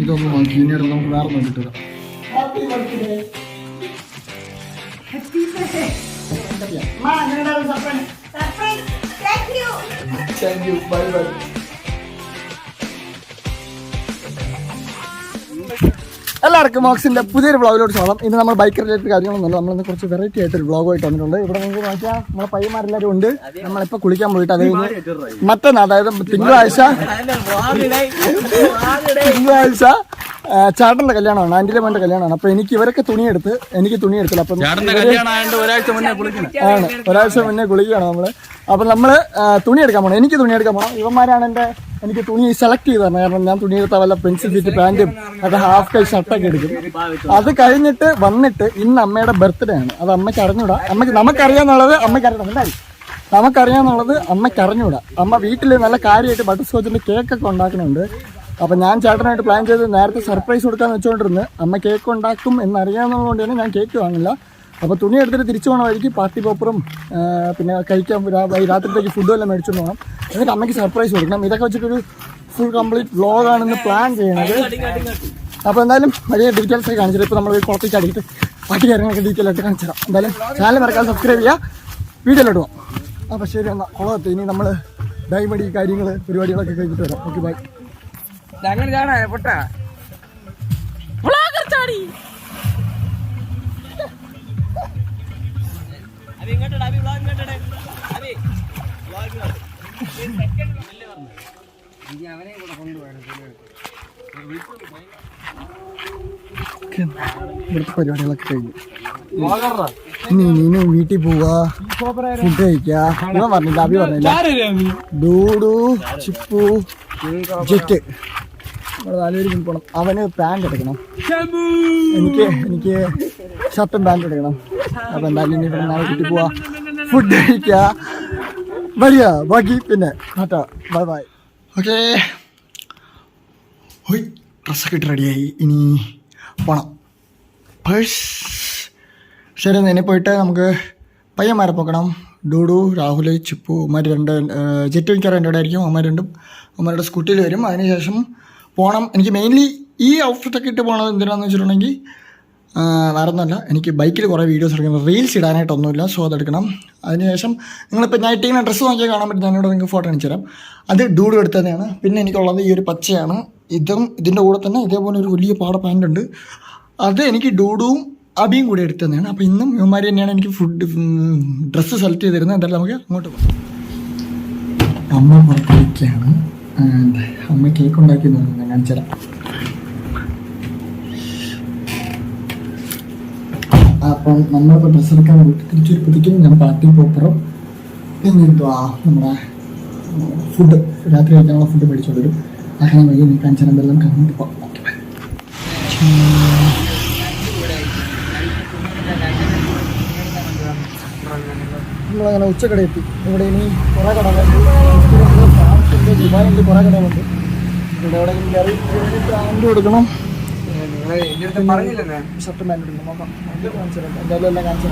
ഇതൊന്ന് നോക്കി. ഇനി നമുക്ക് വേറെ നോക്കിട്ട് താങ്ക് യു ബൈ ബൈ എല്ലാവർക്കും മോക്സിന്റെ പുതിയൊരു വ്ളോഗിലോട്ട് സ്വാഗതം. ഇന്ന് നമ്മൾ ബൈക്ക് റിലേറ്റഡ് കാര്യങ്ങളൊന്നുമില്ല. നമ്മളിന്ന് കുറച്ച് വെറൈറ്റി ആയിട്ട് ഒരു വ്ളോഗായിട്ട് വന്നിട്ടുണ്ട്. ഇവിടെ നിങ്ങൾക്ക് നോക്കിയാൽ നമ്മളെ പയ്യന്മാരെല്ലാവരും ഉണ്ട്. നമ്മളിപ്പോൾ കുളിക്കാൻ പോയിട്ട് അത് കഴിഞ്ഞ് മറ്റന്നാ അതായത് തിങ്കളാഴ്ച തിങ്കളാഴ്ച ചേട്ടന്റെ കല്യാണമാണ്. ആന്റിലെ മോന്റെ കല്യാണമാണ്. അപ്പൊ എനിക്ക് ഇവരൊക്കെ തുണിയെടുത്ത് എനിക്ക് തുണിയെടുത്തില്ല അപ്പം ആണ്. ഒരാഴ്ച മുന്നേ കുളിക്കുകയാണ് നമ്മൾ. അപ്പൊ നമ്മൾ തുണിയെടുക്കാൻ തുണി എടുക്കാൻ പോകണം എനിക്ക് തുണിയെടുക്കാൻ പോകണം ഇവന്മാരാണ് എന്റെ എനിക്ക് തുണി സെലക്ട് ചെയ്ത് തരണം. കാരണം ഞാൻ തുണി എടുത്ത വല്ല പെൻസിൽ ഫിറ്റ് പാന്റും അത് ഹാഫ് കൈ ഷർട്ടൊക്കെ എടുക്കും. അത് കഴിഞ്ഞിട്ട് വന്നിട്ട് ഇന്ന് അമ്മയുടെ ബർത്ത്ഡേ ആണ്. അത് അമ്മയ്ക്ക് അറിഞ്ഞൂടാ. അമ്മയ്ക്ക് നമുക്കറിയാന്നുള്ളത് അമ്മയ്ക്ക് അറിയണം. എന്തായി? നമുക്കറിയാന്നുള്ളത് അമ്മയ്ക്ക് അറിഞ്ഞൂടാ. അമ്മ വീട്ടിൽ നല്ല കാര്യമായിട്ട് ബട്ടർ സ്കോച്ചിന്റെ കേക്കൊക്കെ ഉണ്ടാക്കുന്നുണ്ട്. അപ്പൊ ഞാൻ ചേട്ടനായിട്ട് പ്ലാൻ ചെയ്ത് നേരത്തെ സർപ്രൈസ് കൊടുക്കാന്ന് വെച്ചുകൊണ്ടിരുന്നു അമ്മ കേക്ക് ഉണ്ടാക്കും എന്നറിയാവുന്നതുകൊണ്ട് തന്നെ ഞാൻ കേക്ക് വാങ്ങില്ല അപ്പോൾ തുണി എടുത്തിട്ട് തിരിച്ചു പോകണ വഴിക്ക് പാർട്ടി പോപ്പറും പിന്നെ കഴിക്കാൻ രാത്രിത്തേക്ക് ഫുഡും എല്ലാം മേടിച്ചുകൊണ്ട് പോകണം എന്നിട്ട് അമ്മയ്ക്ക് സർപ്രൈസ് കൊടുക്കണം. ഇതൊക്കെ വെച്ചിട്ടൊരു ഫുൾ കംപ്ലീറ്റ് വ്ളോഗാണെന്ന് പ്ലാൻ ചെയ്യുന്നത് അപ്പോൾ എന്തായാലും വലിയ ഡീറ്റെയിൽസ് ഒക്കെ കാണിച്ചിട്ട് ഇപ്പോൾ നമ്മൾ കുളത്തിൽ ചടിയിട്ട് ബാക്കി കാര്യങ്ങളൊക്കെ ഡീറ്റെയിൽ ആയിട്ട് കാണിച്ചു തരാം. എന്തായാലും ചാനൽ മറക്കാതെ സബ്സ്ക്രൈബ് ചെയ്യുക വീഡിയോയിലോട്ട് പോകാം അപ്പോൾ ശരി എന്നാൽ കുളത്ത് ഇനി നമ്മൾ ഡൈമടി കാര്യങ്ങൾ പരിപാടികളൊക്കെ കഴിഞ്ഞിട്ട് വരാം. ഓക്കെ ബൈ അങ്ങനെ കാണാ പൊട്ടാ. ഇവിടുത്തെ പരിപാടികളൊക്കെ കഴിഞ്ഞു. ഇനി വീട്ടിൽ പോവാ. ഫുഡ് കഴിക്കാ. പറഞ്ഞില്ല അഭി പറഞ്ഞില്ല. ഡൂഡു ചിപ്പു ജെറ്റ്. നമ്മൾ നാലുപേരും പോകണം അവന് പാന്റ് എടുക്കണം. എനിക്ക് എനിക്ക് ഷർട്ടും പാന്റ് എടുക്കണം. അപ്പം എന്തായാലും ഇവിടെ വീട്ടിൽ പോവാ. ഫുഡ് കഴിക്കുക വരിക. ബാക്കി പിന്നെ ബൈ ബൈ ഓക്കേ ഹോയ് ഡ്രസ്സൊക്കെ ഇട്ട് റെഡിയായി ഇനി പോണം. പേഴ്സ് ശരി ഇനി പോയിട്ട് നമുക്ക് പയ്യന്മാരെ പോക്കണം. ഡൂഡു രാഹുൽ ചിപ്പു അമ്മമാർ രണ്ട് ജെറ്റ് മിക്കവാറും എന്റെ അവിടെ ആയിരിക്കും അമ്മമാർ രണ്ടും അമ്മമാരുടെ സ്കൂട്ടിയിൽ വരും. അതിനുശേഷം പോകണം എനിക്ക് മെയിൻലി ഈ ഔട്ട്ഫിറ്റൊക്കെ ഇട്ട് പോകണത് എന്തിനാണെന്ന് വെച്ചിട്ടുണ്ടെങ്കിൽ ആ, വേറെ ഒന്നുമല്ല എനിക്ക് ബൈക്കിൽ കുറേ വീഡിയോസ് എടുക്കണം. റീൽസ് ഇടാനായിട്ടൊന്നുമില്ല. സോ അതെടുക്കണം. അതിനുശേഷം നിങ്ങളിപ്പോൾ ഞാൻ ഇട്ടിങ്ങനെ ഡ്രസ്സ് നോക്കിയാൽ കാണാൻ പറ്റും. ഞാനിവിടെ നിങ്ങൾക്ക് ഫോട്ടോ അണിച്ചു തരാം. അത് ഡൂഡ് എടുത്തതാണ് പിന്നെ എനിക്കുള്ളത് ഈ ഒരു പച്ചയാണ്. ഇതും ഇതിന്റെ കൂടെ തന്നെ ഇതേപോലെ ഒരു വലിയ പാട പാന്റ് ഉണ്ട്. അത് എനിക്ക് ഡൂഡും അബിയും കൂടി എടുത്തു തന്നെയാണ്. അപ്പോൾ ഇന്നും ഇവന്മാർ തന്നെയാണ് എനിക്ക് ഫുഡ് ഡ്രസ്സ് സെലക്ട് ചെയ്ത് തരുന്നത് എന്തായാലും നമുക്ക് അങ്ങോട്ട് പോകാം. അമ്മ പുറത്തേക്കാണ് അമ്മ കേക്ക് ഉണ്ടാക്കി ഞാൻ കാണിച്ചു അപ്പം നമ്മളിപ്പോൾ ഡ്രസ്സ് എടുക്കാൻ പോയിട്ട് തിരിച്ചു ഞാൻ പാർട്ടി പോപ്പറും പിന്നെ എന്തുവാ നമ്മുടെ ഫുഡ് രാത്രി കഴിക്കാനുള്ള ഫുഡ് മേടിച്ചോണ്ട് വരും അങ്ങനെ നീ കാണിച്ചാൽ എന്തെല്ലാം കണ്ടിട്ട് പോകാം നമ്മളങ്ങനെ ഉച്ചക്കട എത്തി ഇവിടെ ഇനി കുറേ കടകളുണ്ട് ദുബായുണ്ട് കുറേ കടകളുണ്ട് ഇവിടെ എവിടെയെങ്കിലും കയറി കൊടുക്കണം ഷർട്ട് പാന്റ് നോക്കാം. എന്തായാലും എല്ലാം കാണിച്ചു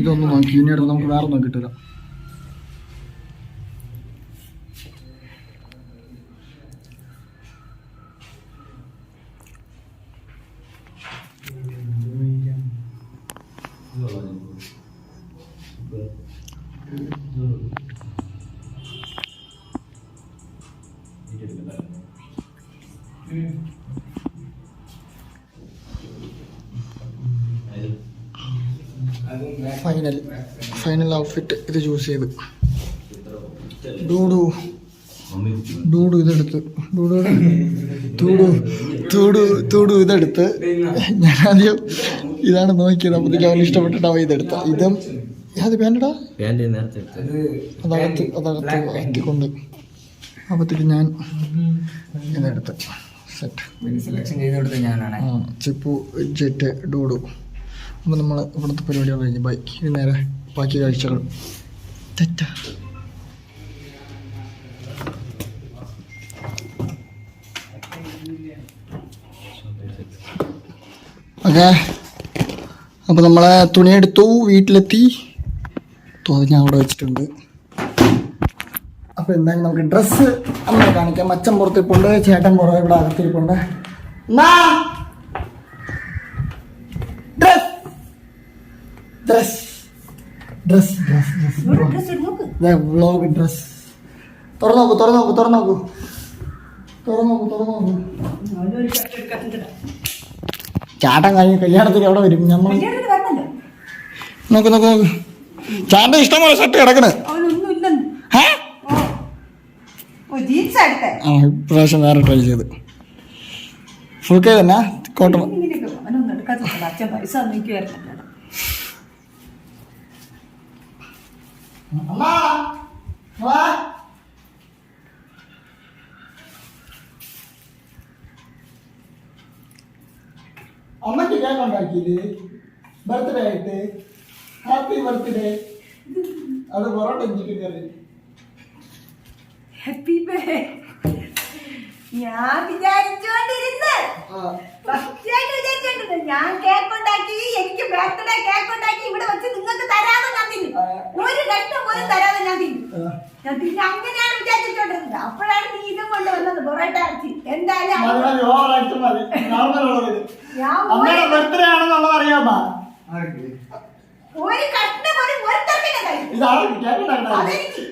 ഇതൊന്ന് നോക്കി. ഇനി അടുത്ത് നമുക്ക് വേറെ ഒന്നും വരാം ഫൈനൽ ഫൈനൽ ഔട്ട്ഫിറ്റ് ഇത് ചൂസ് ചെയ്ത്. ഡൂഡു ഡൂഡു ഇതെടുത്ത്. ഡൂഡു തൂടു തൂടു തൂടു ഇതെടുത്ത്. ഞാൻ ആദ്യം ഇതാണ് നോക്കിയത്. അപ്പോഴത്തേക്ക് അവന് ഇഷ്ടപ്പെട്ടിട്ടാവും ഇതെടുത്ത. ഇതും അത് വേണ്ടടാ പാന്റ് നേരത്തെ അതകത്ത് അതകത്ത് ആക്കിക്കൊണ്ട് അപ്പോഴത്തേക്ക് ഞാൻ ഇതെടുത്ത്. സെറ്റ് സെലക്ഷൻ ചെയ്ത് കൊടുത്ത ഞാനാണ്. ചിപ്പു ജെറ്റ് ഡൂഡു. അപ്പോൾ നമ്മൾ ഇവിടുത്തെ പരിപാടികൾ കഴിഞ്ഞ്. ബൈ. ഇനി നേരെ ബാക്കി കാഴ്ചകൾ. തെറ്റ. ഓക്കെ. അപ്പോൾ നമ്മളെ തുണിയെടുത്തു വീട്ടിലെത്തി. തോന്നി ഞാൻ അവിടെ വെച്ചിട്ടുണ്ട്. അപ്പോൾ എന്തായാലും നമുക്ക് ഡ്രസ്സ് അമ്മയെ കാണിക്കാം. അച്ഛൻ പുറത്തിപ്പുണ്ട് ചേട്ടൻ കുറേ ഇവിടെ അകത്തിരിപ്പുണ്ട്. എന്നാ dress dress dress vlog dress തുറന്നു നോക്കൂ തുറന്നു നോക്കൂ തുറന്നു നോക്കൂ തുറന്നു നോക്കൂ തുറന്നു നോക്കൂ ചാട്ടൻ കഴിഞ്ഞ് കല്യാണത്തിന് എവിടെ വരും? നമ്മൾ നോക്ക് നോക്ക് നോക്ക്. ചാട്ടൻ ഇഷ്ടംപോലെ ഷർട്ട് കിടക്കണ്. ഇപ്രാവശ്യം വേറെ ട്രൈ ചെയ്ത്. ഫുൾ കൈ തന്നെ? കോട്ടൺ പൈസ അമ്മ വാ അമ്മയ്ക്ക് കേക്ക് ഉണ്ടാക്കിയില്ലേ? ബർത്ത്ഡേ ആയിട്ട്. ഹാപ്പി ബർത്ത്ഡേ അത് parotta chicken curry. Happy birthday ഞാൻ വിചാരിച്ചോണ്ടിരുന്ന്. ഞാൻ കേക്ക് ഉണ്ടാക്കി എനിക്ക് ബർത്ത്ഡേ കേക്ക് ഉണ്ടാക്കി ഇവിടെ വെച്ച് നിങ്ങൾക്ക് തരാതെ ഞാൻ തിന്നു. ഒരു കഷ്ടം പോലും തരാതെ ഞാൻ തിന്നു. ഞാൻ പിന്നെ അങ്ങനെയാണ് വിചാരിച്ചോണ്ടിരുന്നത്. അപ്പോഴാണ് നീ ഇതും കൊണ്ട് വന്നത്. പൊറോട്ട അരച്ചി. എന്തായാലും. ഞാൻ ബർത്ത്ഡേ ആണെന്നുള്ളത് അറിയാമോ ഒരു കഷ്ണം പോലും ഒരുത്തർക്കില്ല കഴിയും ഇതാണ് കേക്ക് ഉണ്ടാക്കുന്നത്. അതെനിക്ക്.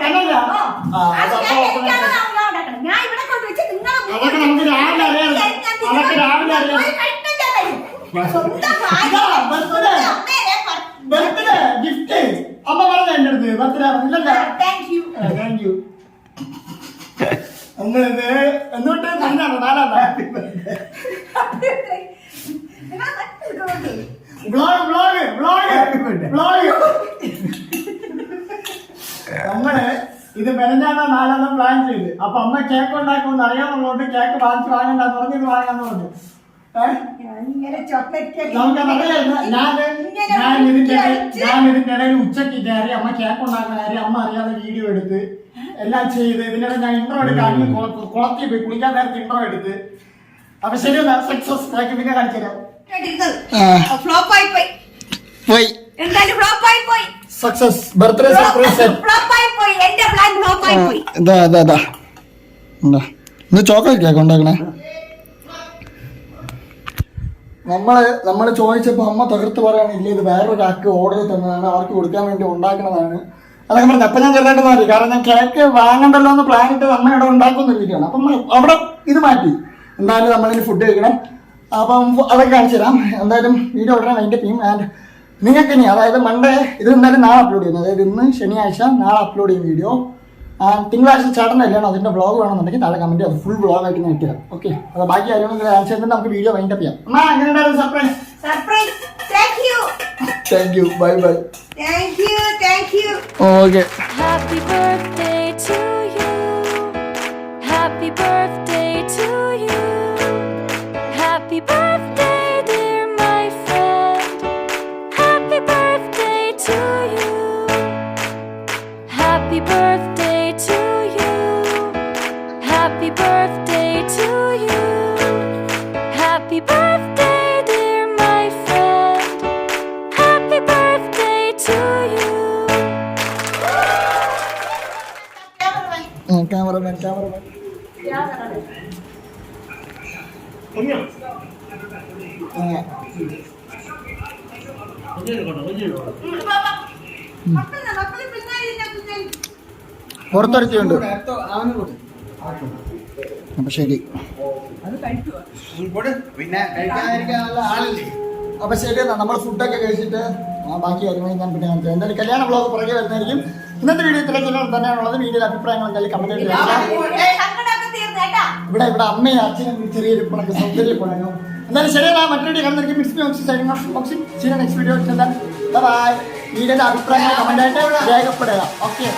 തന്നല്ല? ഞാൻ ഇവിടെ കൊണ്ടുവച്ച് നിങ്ങളെ അതൊക്കെ നമുക്ക് രാവിലെ അറിയാം. അതൊക്കെ രാവിലെ അറിയാം. ഒരു കഷ്ണം ഞാൻ കഴിയും. സ്വന്തം പറ- ബർത്ത്ഡേ ഗിഫ്റ്റ് അമ്മ പറഞ്ഞ എന്റെ അടുത്ത് ബർത്ത്ഡേ ഇല്ലല്ലോ Thank you. താങ്ക് യു അന്ന് ഇത് എന്നിട്ട് പറഞ്ഞാണോ നാലാമത് നിങ്ങൾ മറ്റൊരു വ്ളോഗ് വ്ളോഗ് വ്ളോഗ് വ്ളോഗ് നമ്മൾ ഇത് മെനഞ്ഞാണ് നാലാമത് പ്ലാൻ ചെയ്ത്. അപ്പൊ അമ്മ കേക്ക് ഉണ്ടാക്കുമെന്ന് അറിയാമെന്നുള്ളതുകൊണ്ട് കേക്ക് വാങ്ങിച്ച് വാങ്ങണ്ടെന്ന് പറഞ്ഞു ഇത് വാങ്ങാന്ന് പറഞ്ഞു. ഏഹ് ചോക്ലേറ്റ് കേക്ക് ഞാൻ ഞാൻ ഇതിന്റെ ഇടയിൽ- ഞാൻ ഇതിന്റെ ഇടയിൽ ഉച്ചയ്ക്ക് കയറി അമ്മ കേക്ക് ഉണ്ടാക്കുന്ന കാര്യം അമ്മ അറിയാതെ വീഡിയോ എടുത്ത് എല്ലാം ചെയ്ത് ഇതിനിടെ ഞാൻ ഇൻട്രോ എടുക്കാൻ കുളത്തിൽ പോയി കുളിക്കാൻ നേരത്തെ ഇൻട്രോ എടുത്ത്. അപ്പൊ ശരി സക്സസ് പിന്നെ കാണിച്ചു തരാം ഇരുന്നത്. ആയി പോയി. പോയി. എന്തായാലും ഫ്ലോപ്പ് ആയി പോയി. സക്സസ് ബർത്ത്ഡേ സർപ്രൈസ് ഫ്ലോപ്പ് ആയി പോയി. എന്റെ പ്ലാൻ ഫ്ലോപ്പ് ആയി പോയി. ഇതാ ഇതാ ഇതാ. ഇന്ന് ചോക്ലേറ്റ് കേക്ക് ഉണ്ടാക്കണേ നമ്മൾ നമ്മൾ ചോദിച്ചപ്പോൾ അമ്മ തകർത്ത് പറയാനില്ല ഇത് വേറൊരാൾക്ക് ഓർഡർ തന്നതാണ് അവർക്ക് കൊടുക്കാൻ വേണ്ടി ഉണ്ടാക്കുന്നതാണ്. അതൊക്കെ പറഞ്ഞു അപ്പം ഞാൻ ചെറുതായിട്ട് മാറി. കാരണം ഞാൻ കേക്ക് വാങ്ങണ്ടല്ലോ എന്ന് പ്ലാൻ ഇട്ട് അമ്മ ഇവിടെ ഉണ്ടാക്കുന്നിരിക്കുകയാണ് അപ്പം നമ്മൾ അവിടെ ഇത് മാറ്റി. എന്തായാലും നമ്മളിനി ഫുഡ് കഴിക്കണം. അപ്പം അതൊക്കെ കാണിച്ചു തരാം. എന്തായാലും വീഡിയോ ഉടനെ അതിന്റെ ടീം ആൻഡ് നിങ്ങൾക്ക് ഇനി അതായത് മൺഡേ ഇത് ഇന്നലെ നാളെ അപ്ലോഡ് ചെയ്യുന്നത് അതായത് ഇന്ന് ശനിയാഴ്ച നാളെ അപ്ലോഡ് ചെയ്യുന്ന വീഡിയോ തിങ്കളാഴ്ച ചേട്ടന്റെ കല്യാണം അതിന്റെ ബ്ലോഗ് വേണമെന്നുണ്ടെങ്കിൽ താഴെ കമന്റ് അത് ഫുൾ ബ്ലോഗ് ആയിട്ട് ഞാൻ ഇട്ടുതരാം ഓക്കെ അപ്പോൾ ബാക്കി കാര്യങ്ങളൊക്കെ ചെയ്തിട്ട് നമുക്ക് വീഡിയോ വൈൻഡപ്പ് ചെയ്യാം. അമ്മ എങ്ങനെയുണ്ടായിരുന്നു surprise surprise thank you thank you bye bye thank you thank you okay happy birthday to you happy birthday Happy birthday to you. Happy birthday, dear my friend. Happy birthday to you. Cameraman cameraman മക്കളെ മക്കളെ പിന്നാലെ ഇല്ല, പിന്നാലെ. പുറത്തൊരുത്തിയുണ്ട് അപ്പൊ ശരി. പിന്നെ ആളില്ലേ? അപ്പൊ ശരി എന്നാ നമ്മൾ ഫുഡൊക്കെ കഴിച്ചിട്ട് ബാക്കി കാര്യങ്ങൾ ഞാൻ പിന്നെ കാണിച്ചു. എന്തായാലും കല്യാണ ബ്ലോഗ് പുറകെ വരുന്നതായിരിക്കും. ഇന്നത്തെ വീഡിയോ ഇത്രയും തന്നെയാണുള്ളത്. വീഡിയോയിൽ അഭിപ്രായങ്ങൾ എന്തായാലും കമന്റ് ഇവിടെ ഇവിടെ അമ്മയും അച്ഛനും ചെറിയൊരു പിണക്ക് സൗന്ദര്യ പിണക്കും എന്തായാലും ശരിയല്ല മറ്റൊരു കണ്ടിരിക്കും നെക്സ്റ്റ് വീഡിയോ ബൈ വീഡിയോയുടെ അഭിപ്രായങ്ങൾ കമന്റ് ആയിട്ട് രേഖപ്പെടുക. ഓക്കെ